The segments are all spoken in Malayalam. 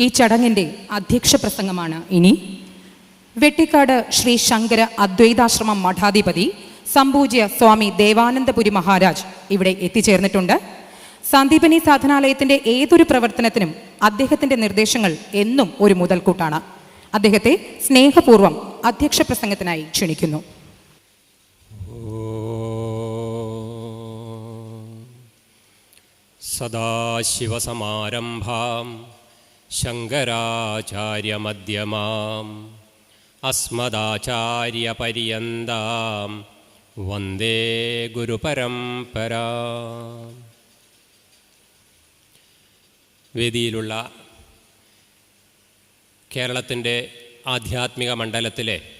ഈ ചടങ്ങിന്റെ അധ്യക്ഷ പ്രസംഗമാണ് ഇനി. വെട്ടിക്കാട് ശ്രീ ശങ്കര അദ്വൈതാശ്രമം മഠാധിപതി സംപൂജ്യ സ്വാമി ദേവാനന്ദപുരി മഹാരാജ് ഇവിടെ എത്തിച്ചേർന്നിട്ടുണ്ട്. സന്ദീപനി സാധനാലയത്തിന്റെ ഏതൊരു പ്രവർത്തനത്തിനും അദ്ദേഹത്തിന്റെ നിർദ്ദേശങ്ങൾ എന്നും ഒരു മുതൽക്കൂട്ടാണ്. അദ്ദേഹത്തെ സ്നേഹപൂർവം അധ്യക്ഷ പ്രസംഗത്തിനായി ക്ഷണിക്കുന്നു. സദാശിവസമാരംഭാം ശങ്കരാചാര്യമധ്യമാം. അസ്മദാചാര്യപര്യന്താം വന്ദേ ഗുരുപരംപരാ വേദിയിലുള്ള കേരളത്തിന്റെ ആധ്യാത്മിക മണ്ഡലത്തിലെ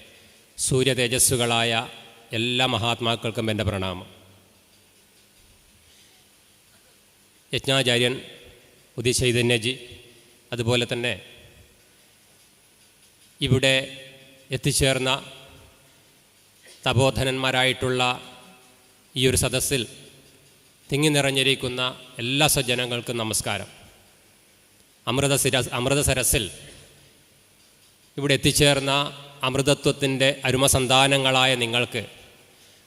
സൂര്യതേജസ്സുകളായ എല്ലാ മഹാത്മാക്കൾക്കും എന്റെ പ്രണാമം. യജ്ഞാചാര്യൻ ഉദിചൈതന്യജി അതുപോലെ തന്നെ ഇവിടെ എത്തിച്ചേർന്ന തപോധനന്മാരായിട്ടുള്ള ഈ ഒരു സദസ്സിൽ തിങ്ങി നിറഞ്ഞിരിക്കുന്ന എല്ലാ സജ്ജനങ്ങൾക്കും നമസ്കാരം. അമൃതസിര അമൃതസരസിൽ ഇവിടെ എത്തിച്ചേർന്ന അമൃതത്വത്തിന്റെ അരുമസന്താനങ്ങളായ നിങ്ങൾക്ക്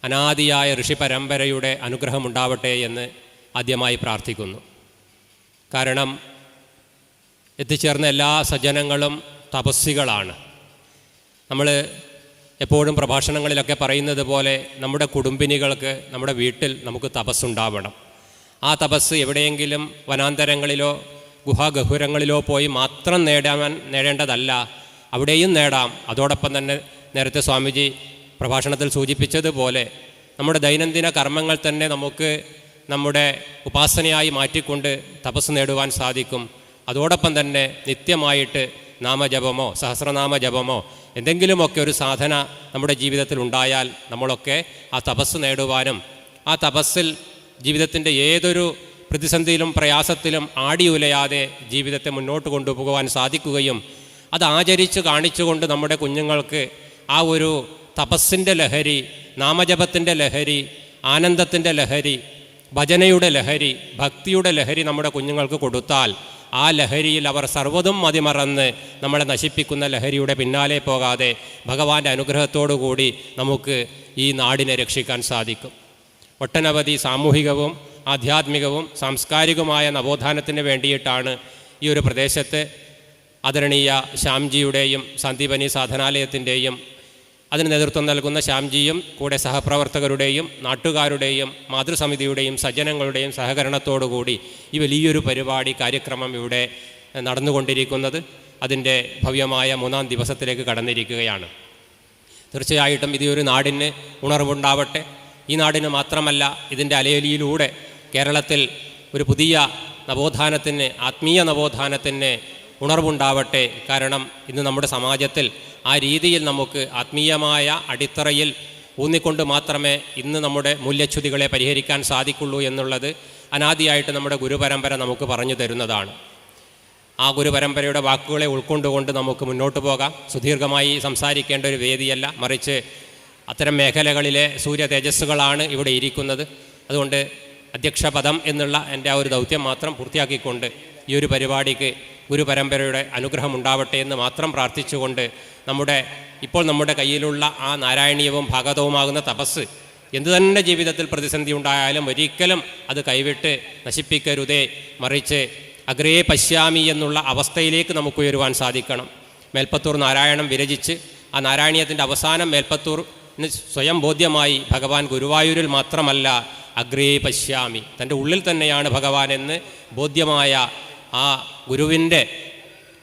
അനാദിയായ ഋഷി പരമ്പരയുടെ അനുഗ്രഹമുണ്ടാവട്ടെ എന്ന് ആദ്യമായി പ്രാർത്ഥിക്കുന്നു. കാരണം എത്തിച്ചേർന്ന എല്ലാ സജ്ജനങ്ങളും തപസ്സികളാണ്. നമ്മൾ എപ്പോഴും പ്രഭാഷണങ്ങളിലൊക്കെ പറയുന്നത് പോലെ നമ്മുടെ കുടുംബിനികൾക്ക് നമ്മുടെ വീട്ടിൽ നമുക്ക് തപസ്സുണ്ടാവണം. ആ തപസ് എവിടെയെങ്കിലും വനാന്തരങ്ങളിലോ ഗുഹാഗഹുരങ്ങളിലോ പോയി മാത്രം നേടാൻ നേടേണ്ടതല്ല. അവിടെയും നേടാം. അതോടൊപ്പം തന്നെ നേരത്തെ സ്വാമിജി പ്രഭാഷണത്തിൽ സൂചിപ്പിച്ചതുപോലെ നമ്മുടെ ദൈനംദിന കർമ്മങ്ങൾ തന്നെ നമുക്ക് നമ്മുടെ ഉപാസനയായി മാറ്റിക്കൊണ്ട് തപസ് നേടുവാൻ സാധിക്കും. അതോടൊപ്പം തന്നെ നിത്യമായിട്ട് നാമജപമോ സഹസ്രനാമ ജപമോ എന്തെങ്കിലുമൊക്കെ ഒരു സാധന നമ്മുടെ ജീവിതത്തിൽ ഉണ്ടായാൽ നമ്മളൊക്കെ ആ തപസ് നേടുവാനും ആ തപസ്സിൽ ജീവിതത്തിന്റെ ഏതൊരു പ്രതിസന്ധിയിലും പ്രയാസത്തിലും ആടിയുലയാതെ ജീവിതത്തെ മുന്നോട്ട് കൊണ്ടുപോകുവാൻ സാധിക്കുകയും അത് ആചരിച്ച് കാണിച്ചുകൊണ്ട് നമ്മുടെ കുഞ്ഞുങ്ങൾക്ക് ആ ഒരു തപസ്സിന്റെ ലഹരി നാമജപത്തിന്റെ ലഹരി ആനന്ദത്തിന്റെ ലഹരി ഭജനയുടെ ലഹരി ഭക്തിയുടെ ലഹരി നമ്മുടെ കുഞ്ഞുങ്ങൾക്ക് കൊടുത്താൽ ആ ലഹരിയിൽ അവർ സർവതും മതിമറന്ന് നമ്മളെ നശിപ്പിക്കുന്ന ലഹരിയുടെ പിന്നാലെ പോകാതെ ഭഗവാന്റെ അനുഗ്രഹത്തോടു കൂടി നമുക്ക് ഈ നാടിനെ രക്ഷിക്കാൻ സാധിക്കും. ഒട്ടനവധി സാമൂഹികവും ആധ്യാത്മികവും സാംസ്കാരികവുമായ നവോത്ഥാനത്തിന് വേണ്ടിയിട്ടാണ് ഈ ഒരു പ്രദേശത്തെ ആദരണീയ ശ്യാംജിയുടെയും സന്ദീപനി സാധനാലയത്തിന്റെയും അതിന് നേതൃത്വം നൽകുന്ന ശ്യാംജിയും കൂടെ സഹപ്രവർത്തകരുടെയും നാട്ടുകാരുടെയും മാതൃസമിതിയുടെയും സജ്ജനങ്ങളുടെയും സഹകരണത്തോടുകൂടി ഈ വലിയൊരു പരിപാടി കാര്യക്രമം ഇവിടെ നടന്നുകൊണ്ടിരിക്കുന്നത്. അതിന്റെ ഭവ്യമായ മൂന്നാം ദിവസത്തിലേക്ക് കടന്നിരിക്കുകയാണ്. തീർച്ചയായിട്ടും ഇത് ഒരു നാടിന് ഉണർവുണ്ടാവട്ടെ. ഈ നാടിന് മാത്രമല്ല ഇതിന്റെ അലയലിയിലൂടെ കേരളത്തിൽ ഒരു പുതിയ നവോത്ഥാനത്തിന് ആത്മീയ നവോത്ഥാനത്തിന് ഉണർവുണ്ടാവട്ടെ. കാരണം ഇന്ന് നമ്മുടെ സമാജത്തിൽ ആ രീതിയിൽ നമുക്ക് ആത്മീയമായ അടിത്തറയിൽ ഊന്നിക്കൊണ്ട് മാത്രമേ ഇന്ന് നമ്മുടെ മൂല്യച്യുതികളെ പരിഹരിക്കാൻ സാധിക്കുള്ളൂ എന്നുള്ളത് അനാദിയായിട്ട് നമ്മുടെ ഗുരുപരമ്പര നമുക്ക് പറഞ്ഞു തരുന്നതാണ്. ആ ഗുരുപരമ്പരയുടെ വാക്കുകളെ ഉൾക്കൊണ്ടുകൊണ്ട് നമുക്ക് മുന്നോട്ട് പോകാം. സുദീർഘമായി സംസാരിക്കേണ്ട ഒരു വേദിയല്ല. മറിച്ച് അത്തരം മേഖലകളിലെ സൂര്യ തേജസ്സുകളാണ് ഇവിടെ ഇരിക്കുന്നത്. അതുകൊണ്ട് അധ്യക്ഷപദം എന്നുള്ള എന്റെ ആ ഒരു ദൗത്യം മാത്രം പൂർത്തിയാക്കിക്കൊണ്ട് ഈ ഒരു പരിപാടിക്ക് ഗുരുപരമ്പരയുടെ അനുഗ്രഹം ഉണ്ടാവട്ടെ എന്ന് മാത്രം പ്രാർത്ഥിച്ചുകൊണ്ട് നമ്മുടെ ഇപ്പോൾ നമ്മുടെ കയ്യിലുള്ള ആ നാരായണീയവും ഭാഗതവുമാകുന്ന തപസ് എന്തു തന്നെ ജീവിതത്തിൽ പ്രതിസന്ധി ഉണ്ടായാലും ഒരിക്കലും അത് കൈവിട്ട് നശിപ്പിക്കരുതേ മറിച്ച് അഗ്രേ പശ്യാമി എന്നുള്ള അവസ്ഥയിലേക്ക് നമുക്ക് ഉയരുവാൻ സാധിക്കണം. മേൽപ്പത്തൂർ നാരായണം വിരചിച്ച് ആ നാരായണീയത്തിന്റെ അവസാനം മേൽപ്പത്തൂർ സ്വയം ബോധ്യമായി ഭഗവാൻ ഗുരുവായൂരിൽ മാത്രമല്ല അഗ്രേ പശ്യാമി. തന്റെ ഉള്ളിൽ തന്നെയാണ് ഭഗവാൻ എന്ന് ബോധ്യമായ ആ ഗുരുവിന്റെ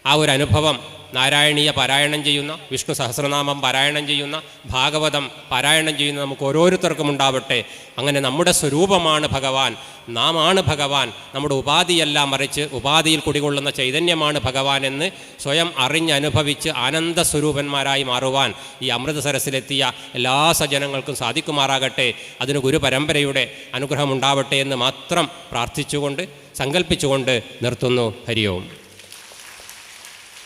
ആ ഒരു അനുഭവം നാരായണീയ പാരായണം ചെയ്യുന്ന വിഷ്ണു സഹസ്രനാമം പാരായണം ചെയ്യുന്ന ഭാഗവതം പാരായണം ചെയ്യുന്ന നമുക്ക് ഓരോരുത്തർക്കും ഉണ്ടാവട്ടെ. അങ്ങനെ നമ്മുടെ സ്വരൂപമാണ് ഭഗവാൻ. നാം ആണ് ഭഗവാൻ. നമ്മുടെ ഉപാധിയെല്ലാം മറിച്ച് ഉപാധിയിൽ കുടികൊള്ളുന്ന ചൈതന്യമാണ് ഭഗവാൻ എന്ന് സ്വയം അറിഞ്ഞനുഭവിച്ച് ആനന്ദ സ്വരൂപന്മാരായി മാറുവാൻ ഈ അമൃതസരസിലെത്തിയ എല്ലാ സജ്ജനങ്ങൾക്കും സാധിക്കുമാറാകട്ടെ. അതിന് ഗുരുപരമ്പരയുടെ അനുഗ്രഹം ഉണ്ടാവട്ടെ എന്ന് മാത്രം പ്രാർത്ഥിച്ചുകൊണ്ട് സങ്കല്പിച്ചുകൊണ്ട് നിർത്തുന്നു. ഹരിയോം.